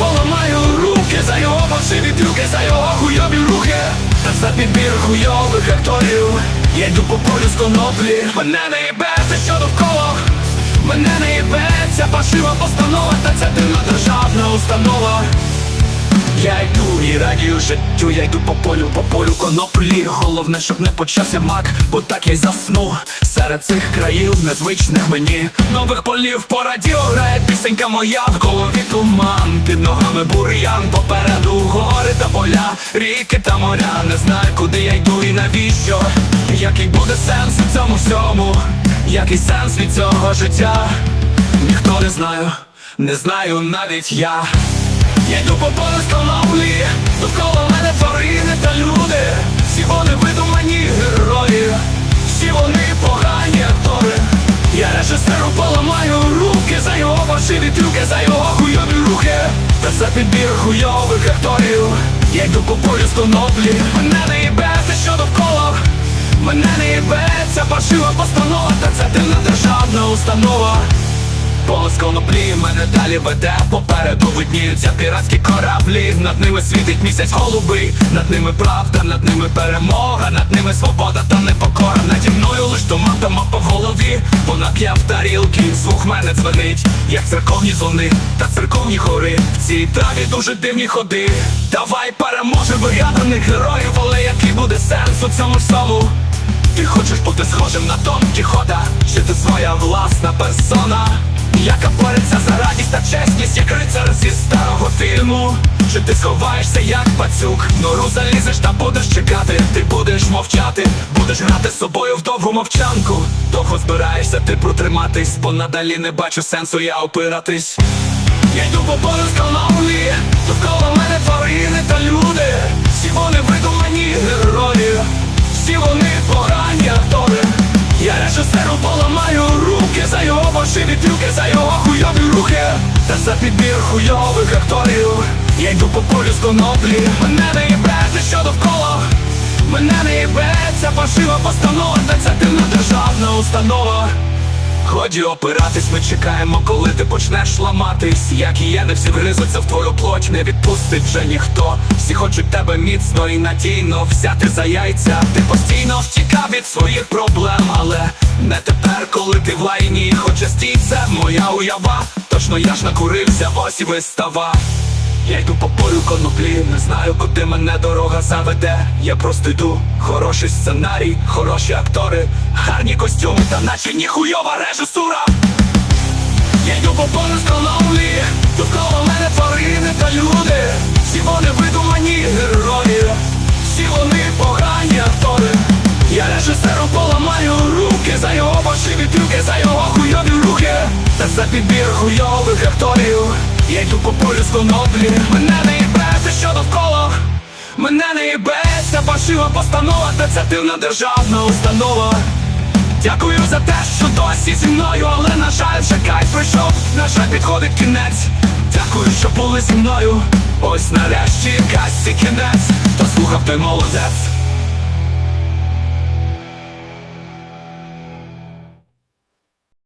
поламаю руки За його фальшиві трюки, за його хуйові рухи. Та за підбір хуйових акторів. Я по полю з коноплі Мене не їбеться, що довкола. Мене не їбеться, фальшива постанова Та це дивна державна установа я йду і радію життю, я йду по полю, по полю коноплі. Головне, щоб не почався мак, бо так я й засну Серед цих країв незвичних мені Нових полів по радіо грає пісенька моя. В голові туман, під ногами бур'ян Попереду гори та поля, ріки та моря. Не знаю, куди я йду і навіщо. Який буде сенс у цьому всьому? Який сенс від цього життя? Ніхто не знає, не знаю навіть я я йду по полю становлі, довкола мене тварини та люди, всі вони видумані герої, всі вони погані актори. Я режисеру поламаю руки за його фальшиві трюки, за його хуйові рухи, та за підбір хуйових акторів. Я йду по коноплі, мене не їбеться, що довкола, мене не їбеться, фальшива постанова, та це дивна державна установа. Полос коноплі мене далі веде. Попереду видніються піратські кораблі. Над ними світить місяць голубий Над ними правда, над ними перемога. Над ними свобода та непокора Наді мною лиш туман та мапа в голові. Вона п'є в тарілки, звук мене дзвонить Як церковні дзвони та церковні хори. В цій траві дуже дивні ходи. Давай переможе вигаданих героїв Але який буде сенс у цьому всьому? Ти хочеш бути схожим на Дон Кіхота? Чи ти своя власна персона Яка бореться за радість та чесність, як рицар зі старого фільму? Чи ти сховаєшся як пацюк, нору залізеш та будеш чекати, ти будеш мовчати, будеш грати з собою в довгу мовчанку. Довго збираєшся ти протриматись, бо надалі не бачу сенсу я опиратись. Я йду за його машини, трюки, за його хуйові рухи. Та за підбір хуйових акторів. Я йду по полю з коноплі. Мене не їбеться, що довкола. Мене не їбеться, фальшива постанова Та це дивна державна установа Ході опиратись, ми чекаємо, коли ти почнеш ламатись. Як і є, не всі вгризуться в твою плоть, не відпустить вже ніхто. Всі хочуть тебе міцно і надійно взяти за яйця. Ти постійно втікав від своїх проблем, але не тепер, коли ти в лайні. Хоче стій, це моя уява. Точно я ж накурився, ось і вистава я йду по полю коноплі, не знаю, куди мене дорога заведе. Я просто йду, хороший сценарій, хороші актори, гарні костюми, та наче ніхуйова режисура. Я йду по полю з коноплі, довкола мене тварини та люди. Всі вони видумані герої, всі вони погані актори. Я режисеру поламаю руки за його фальшиві трюки, за його хуйові рухи, та за підбір хуйових акторів. Я йду по полю з коноплі, мене не їбеться, що довкола, мене не їбеться, фальшива постанова, та це дивна державна установа. Дякую за те, що досі зі мною, але на жаль, вже кайф прийшов, на жаль, підходить кінець. Дякую, що були зі мною. Ось нарешті касі кінець, хто слухав, той молодець.